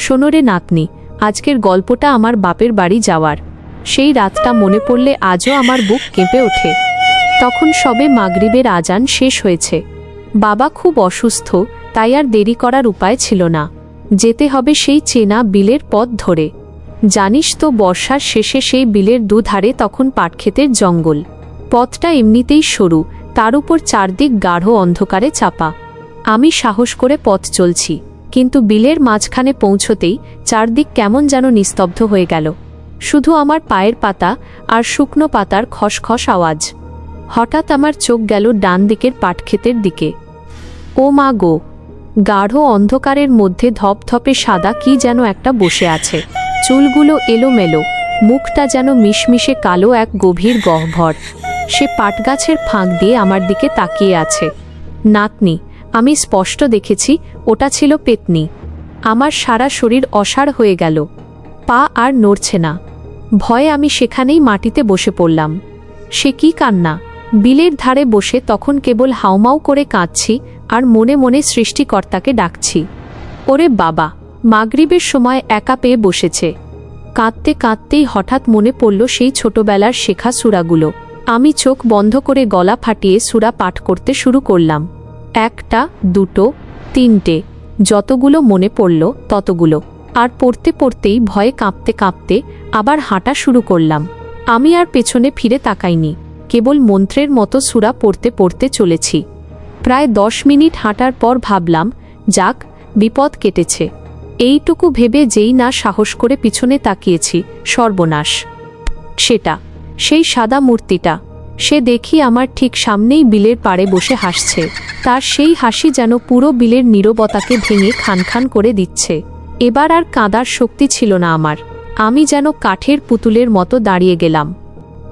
সোনরে নাতনি, আজকের গল্পটা আমার বাপের বাড়ি যাওয়ার। সেই রাতটা মনে পড়লে আজও আমার বুক কেঁপে ওঠে। তখন সবে মাগরিবের আজান শেষ হয়েছে। বাবা খুব অসুস্থ, তাই আর দেরি করার উপায় ছিল না। যেতে হবে সেই চেনা বিলের পথ ধরে। জানিস তো বর্ষার শেষে সেই বিলের দুধারে তখন পাটক্ষেতের জঙ্গল। পথটা এমনিতেই সরু, তার উপর চারদিক গাঢ় অন্ধকারে চাপা। আমি সাহস করে পথ চলছি। কিন্তু বিলের মাঝখানে পৌঁছতেই চারদিক কেমন যেন নিস্তব্ধ হয়ে গেল। শুধু আমার পায়ের পাতা আর শুকনো পাতার খসখস আওয়াজ। হঠাৎ আমার চোখ গেল ডান দিকের পাটক্ষেতের দিকে। ও মা গো, গাঢ় অন্ধকারের মধ্যে ধপধপে সাদা কি যেন একটা বসে আছে। চুলগুলো এলোমেলো, মুখটা যেন মিশমিশে কালো এক গভীর গহ্বর। সে পাটগাছের ফাঁক দিয়ে আমার দিকে তাকিয়ে আছে। নাতনি আমি স্পষ্ট দেখেছি, ওটা ছিল পেতনি। আমার সারা শরীর অসাড় হয়ে গেল। পা আর নড়ছে না। ভয়ে আমি সেখানেই মাটিতে বসে পড়লাম। সে কি কান্না? বিলের ধারে বসে তখন কেবল হাউমাউ করে কাঁদছি আর মনে মনে সৃষ্টিকর্তাকে ডাকছি। ওরে বাবা, মাগরিবের সময় একা পেয়ে বসেছে। কাঁদতে কাঁদতেই হঠাৎ মনে পড়ল সেই ছোটবেলার শেখা সুরাগুলো। আমি চোখ বন্ধ করে গলা ফাটিয়ে সুরা পাঠ করতে শুরু করলাম। একটা, দুটো, তিনটে। যতগুলো মনে পড়ল, ততগুলো। আর পড়তে পড়তেই ভয়ে কাঁপতে কাঁপতে আবার হাঁটা শুরু করলাম। আমি আর পেছনে ফিরে তাকাইনি। কেবল মন্ত্রের মতো সুরা পড়তে পড়তে চলেছি। প্রায় দশ মিনিট হাঁটার পর ভাবলাম, যাক, বিপদ কেটেছে। এইটুকু ভেবে যেই না সাহস করে পিছনে তাকিয়েছি, সর্বনাশ। সেটা, সেই সাদা মূর্তিটা। সে দেখি আমার ঠিক সামনেই বিলের পাড়ে বসে হাসছে। তার সেই হাসি যেন পুরো বিলের নীরবতাকে ভেঙে খানখান করে দিচ্ছে। এবার আর কাঁদার শক্তি ছিল না আমার। আমি যেন কাঠের পুতুলের মতো দাঁড়িয়ে গেলাম।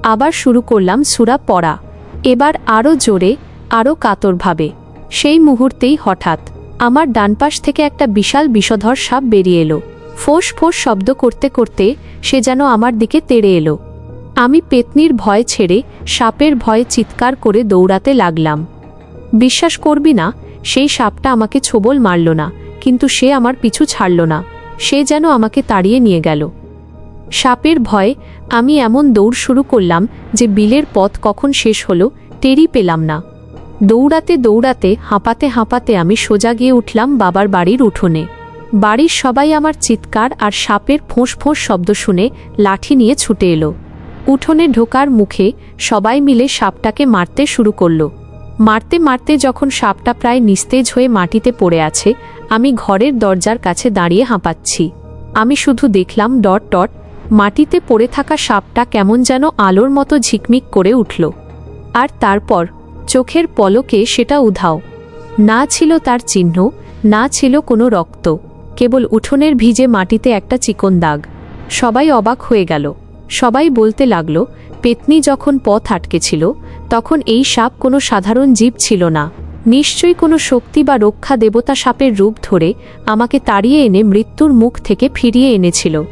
আবার শুরু করলাম সুরা পড়া। এবার আরও জোরে আরও কাতরভাবে। সেই মুহূর্তেই হঠাৎ আমার ডানপাশ থেকে একটা বিশাল বিষধর সাপ বেরিয়ে এলো। ফোঁস ফোঁস শব্দ করতে করতে সে যেন আমার দিকে তেড়ে এলো। আমি পেতনির ভয় ছেড়ে সাপের ভয়ে চিৎকার করে দৌড়াতে লাগলাম। বিশ্বাস করবি না, সেই সাপটা আমাকে ছোবল মারল না, কিন্তু সে আমার পিছু ছাড়ল না। সে যেন আমাকে তাড়িয়ে নিয়ে গেল। সাপের ভয়ে আমি এমন দৌড় শুরু করলাম যে বিলের পথ কখন শেষ হলো টেরি পেলাম না। দৌড়াতে দৌড়াতে, হাঁপাতে হাঁপাতে আমি সোজা গিয়ে উঠলাম বাবার বাড়ির উঠোনে। বাড়ির সবাই আমার চিৎকার আর সাপের ফোঁস ফোঁস শব্দ শুনে লাঠি নিয়ে ছুটে এলো। উঠোনে ঢোকার মুখে সবাই মিলে সাপটাকে মারতে শুরু করল। মারতে মারতে যখন সাপটা প্রায় নিস্তেজ হয়ে মাটিতে পড়ে আছে, আমি ঘরের দরজার কাছে দাঁড়িয়ে হাঁপাচ্ছি। আমি শুধু দেখলাম ডট ডট, মাটিতে পড়ে থাকা সাপটা কেমন যেন আলোর মতো ঝিকমিক করে উঠল। আর তারপর চোখের পলকে সেটা উধাও। না ছিল তার চিহ্ন, না ছিল কোনো রক্ত, কেবল উঠোনের ভিজে মাটিতে একটা চিকন দাগ। সবাই অবাক হয়ে গেল। সবাই বলতে লাগল, পেতনি যখন পথ আটকেছিল, তখন এই সাপ কোনো সাধারণ জীব ছিল না। নিশ্চয়ই কোনো শক্তি বা রক্ষা দেবতা সাপের রূপ ধরে আমাকে তাড়িয়ে এনে মৃত্যুর মুখ থেকে ফিরিয়ে এনেছিল।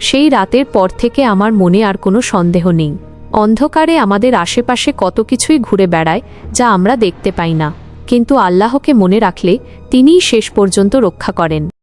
সেই রাতের পর থেকে আমার মনে আর কোনো সন্দেহ নেই। অন্ধকারে আমাদের আশেপাশে কত কিছুই ঘুরে বেড়ায় যা আমরা দেখতে পাই না। কিন্তু আল্লাহকে মনে রাখলে তিনিই শেষ পর্যন্ত রক্ষা করেন।